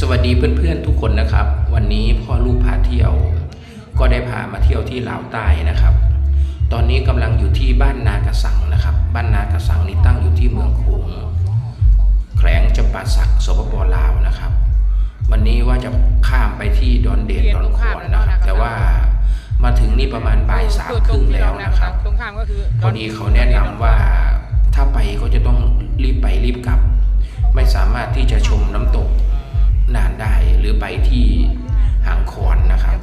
สวัสดีเพื่อนๆทุกคนนะครับ วันนี้พ่อลูกพาเที่ยว ก็ได้พามาเที่ยวที่ลาวใต้นะครับ ตอนนี้กำลังอยู่ที่บ้านนากระสังนะครับ บ้านนากระสังนี้ตั้งอยู่ที่เมืองโขงแขวงจำปาสักสปปลาวนะครับ วันนี้ว่าจะข้ามไปที่ดอนเดชดอนคอนนะครับ แต่ว่ามาถึงนี่ประมาณบ่ายสามครึ่งแล้วนะครับตรงข้ามก็คือพอดีเขาแนะนำว่าถ้าไปก็จะต้องรีบไปรีบกลับ ไม่สามารถที่จะชมน้ำตก นานได้หรือไปที่หางคอนนะครับ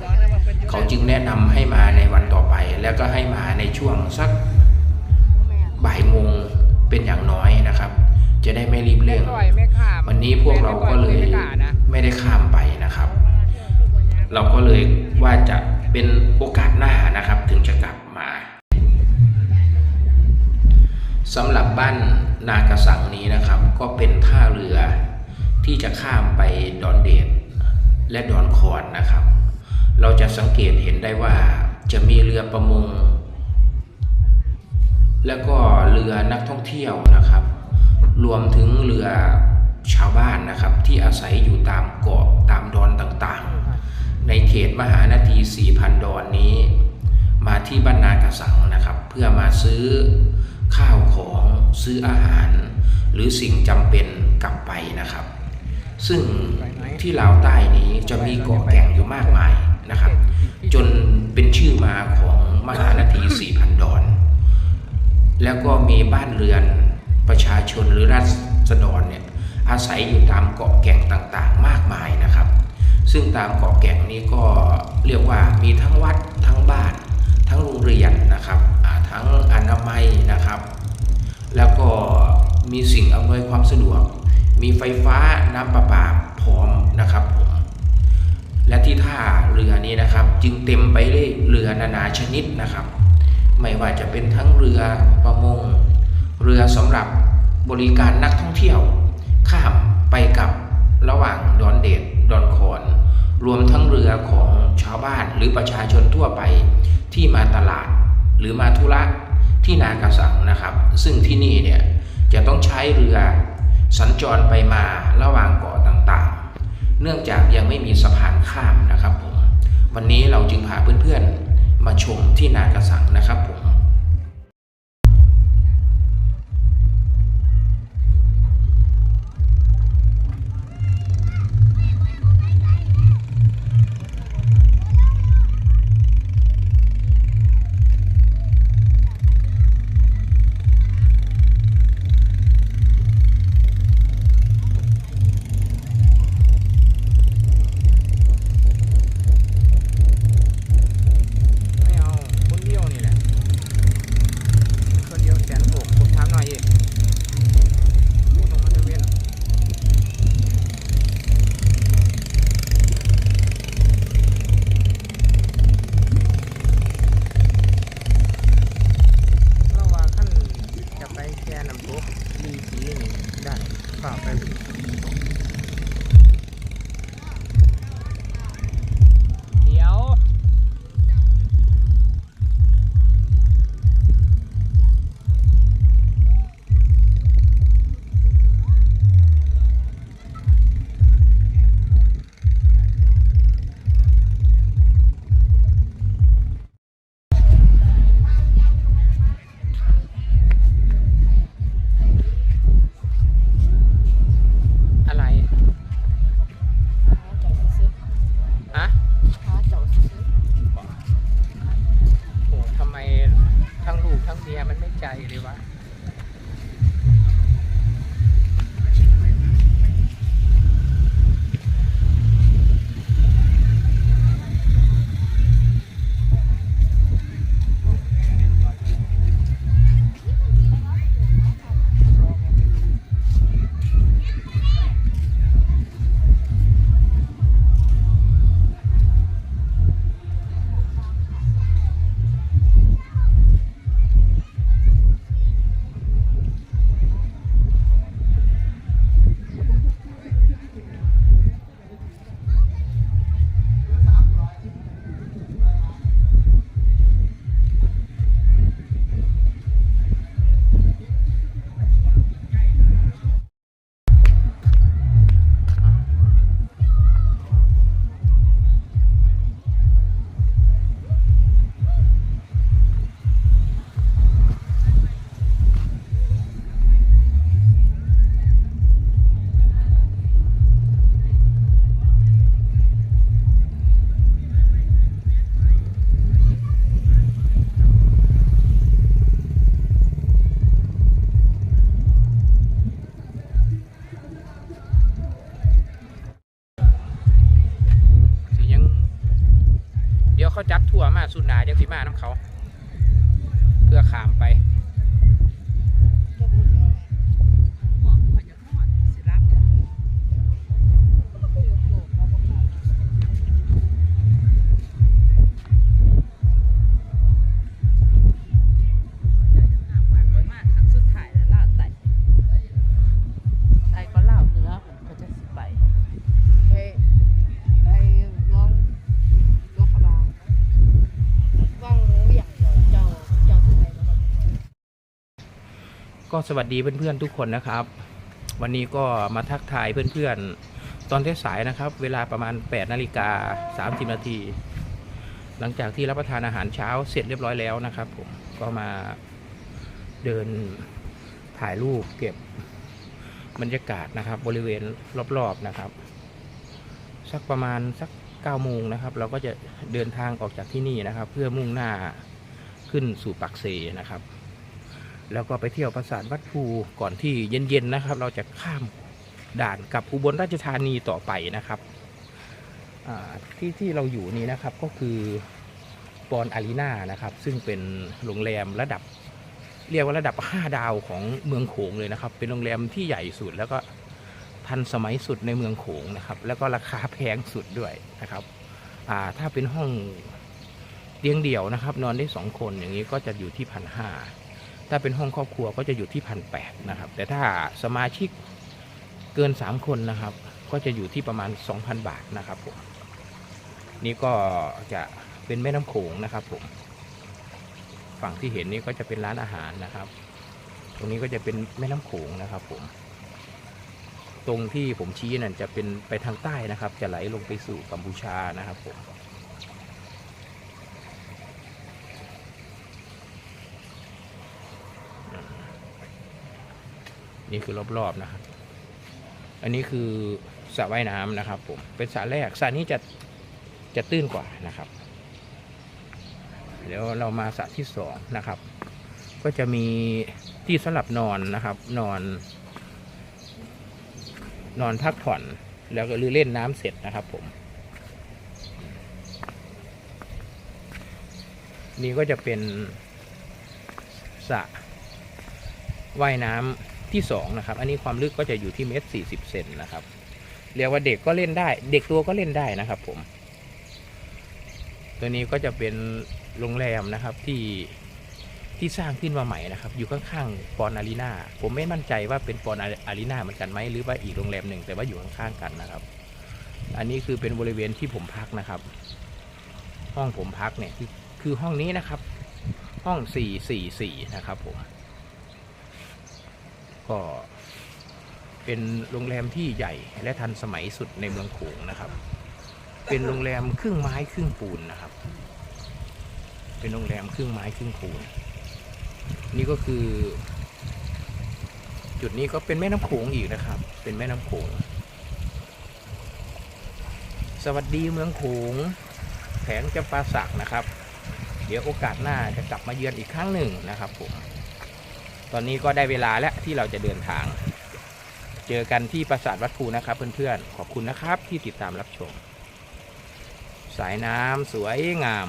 เขาจึงแนะนำให้มาในวันต่อไป แล้วก็ให้มาในช่วงสักบ่ายโมงเป็นอย่างน้อยนะครับ จะได้ไม่รีบเร่งวันนี้พวกเราก็เลยไม่ได้ข้ามไปนะครับ เราก็เลยว่าจะเป็นโอกาสหน้านะครับ ถึงจะกลับมาสำหรับบ้านนากระสังนี้นะครับ ก็เป็นท่าเรือ ที่จะข้ามไปดอนเดดและดอนคอนนะครับ เราจะสังเกตเห็นได้ว่าจะมีเรือประมง แล้วก็เรือนักท่องเที่ยวนะครับ รวมถึงเรือชาวบ้านนะครับ ที่อาศัยอยู่ตามเกาะตามดอนต่างๆ ในเขตมหานาที4,000 ดอนนี้ มาที่บ้านนากระสังนะครับ เพื่อมาซื้อข้าวของซื้ออาหาร หรือสิ่งจำเป็นกลับไปนะครับ ซึ่งที่ลาวใต้นี้จะมีเกาะแก่งอยู่มากมายนะครับ จนเป็นชื่อมาของมหานาที4,000ดอน แล้วก็มีบ้านเรือนประชาชนหรือรัษฎรเนี่ยอาศัยอยู่ตามเกาะแก่งต่างๆ มากมายนะครับ ซึ่งตามเกาะแก่งนี้ก็เรียกว่ามีทั้งวัดทั้งบ้าน ทั้งโรงเรียนนะครับทั้งอนามัยนะครับ แล้วก็มีสิ่งอำนวยความสะดวก มีไฟฟ้าน้ำประปาพร้อมนะครับผมและที่ท่าเรือนี้นะครับ จึงเต็มไปด้วยเรือนานาชนิดนะครับ ไม่ว่าจะเป็นทั้งเรือประมง เรือสำหรับบริการนักท่องเที่ยว ข้ามไปกับระหว่างดอนเดดดอนคอนรวมทั้งเรือของชาวบ้านหรือประชาชนทั่วไปที่มาตลาดหรือมาธุระที่นากระสังนะครับ ซึ่งที่นี่เนี่ยจะต้องใช้เรือ สัญจรไปมาระหว่างเกาะต่างๆ เนื่องจากยังไม่มีสะพานข้ามนะครับผมวันนี้เราจึงพาเพื่อนๆมาชมที่นากระสังนะครับ เขาจัดทัวร์มาสุดหนาจังสิมาน้ำเขา เพื่อขามไป ก็สวัสดีเพื่อนๆทุกคนนะครับ วันนี้ก็มาทักทายเพื่อนๆ ตอนเทสายนะครับ เวลาประมาณ8นาฬิกา30นาทีหลังจากที่รับประทานอาหารเช้าเสร็จเรียบร้อยแล้วนะครับผมก็มาเดินถ่ายรูปเก็บบรรยากาศนะครับ บริเวณรอบๆนะครับ สักประมาณสัก9โมงนะครับ เราก็จะเดินทางออกจากที่นี่นะครับ เพื่อมุ่งหน้าขึ้นสู่ปักเซนะครับ แล้วก็ไปเที่ยวปราสาทวัดภูก่อนที่เย็นๆนะครับ เราจะข้ามด่านกับอุบลราชธานีต่อไปนะครับที่ที่เราอยู่นี้นะครับก็คือปอนอารีนานะครับ ซึ่งเป็นโรงแรมระดับ เรียกว่าระดับ 5 ดาวของเมืองโขงเลยนะครับ เป็นโรงแรมที่ใหญ่สุดแล้วก็ทันสมัยสุดในเมืองโขงนะครับ แล้วก็ราคาแพงสุดด้วยนะครับถ้าเป็นห้องเตียงเดี่ยวนะครับ นอนได้สองคนอย่างนี้ก็จะอยู่ที่พันห้า ถ้าเป็นห้องครอบครัวก็จะอยู่ที่พันแปดนะครับ แต่ถ้าสมาชิกเกิน 3 คนนะครับ ก็จะอยู่ที่ประมาณ 2,000 บาทนะครับผมนี่ก็จะเป็นแม่น้ำโขงนะครับผมฝั่งที่เห็นนี่ก็จะเป็นร้านอาหารนะครับ ตรงนี้ก็จะเป็นแม่น้ำโขงนะครับผม ตรงที่ผมชี้นั่นจะเป็นไปทางใต้นะครับ จะไหลลงไปสู่กัมพูชานะครับผม นี่คือรอบๆนะครับ อันนี้คือสระว่ายน้ำนะครับ ผม เป็นสระแรกสระนี้จะจะตื้นกว่านะครับ เดี๋ยวเรามาสระที่สองนะครับ ก็จะมีที่สำหรับนอนนะครับ นอน นอนพักผ่อนแล้วก็หรือเล่นน้ำเสร็จนะครับผม นี่ก็จะเป็นสระว่ายน้ำ ที่สองนะครับ อันนี้ความลึกก็จะอยู่ที่เมตรสี่สิบเซนนะครับ เรียกว่าเด็กก็เล่นได้ เด็กตัวก็เล่นได้นะครับ ผม ตัวนี้ก็จะเป็นโรงแรมนะครับที่ที่สร้างขึ้นมาใหม่นะครับ อยู่ข้างๆปอนอารีนาผมไม่มั่นใจว่าเป็นปอนอารีนาเหมือนกันไหมหรือว่าอีกโรงแรมหนึ่งแต่ว่าอยู่ข้างๆกันนะครับ อันนี้คือเป็นบริเวณที่ผมพักนะครับ ห้องผมพักเนี่ยคือคือห้องนี้นะครับ ห้องสี่สี่สี่นะครับผม ก็เป็นโรงแรมที่ใหญ่และทันสมัยสุดในเมืองโขงนะครับ เป็นโรงแรมครึ่งไม้ครึ่งปูนนะครับ เป็นโรงแรมครึ่งไม้ครึ่งปูน นี่ก็คือ จุดนี้ก็เป็นแม่น้ำโขงอีกนะครับ เป็นแม่น้ำโขง สวัสดีเมืองโขงแผงจำปาสักนะครับ เดี๋ยวโอกาสหน้าจะกลับมาเยือนอีกครั้งหนึ่งนะครับผม ตอนนี้ก็ได้เวลาแล้วที่เราจะเดินทาง เจอกันที่ปราสาทวัดภูนะครับเพื่อนๆ ขอบคุณนะครับที่ติดตามรับชม สายน้ำสวยงาม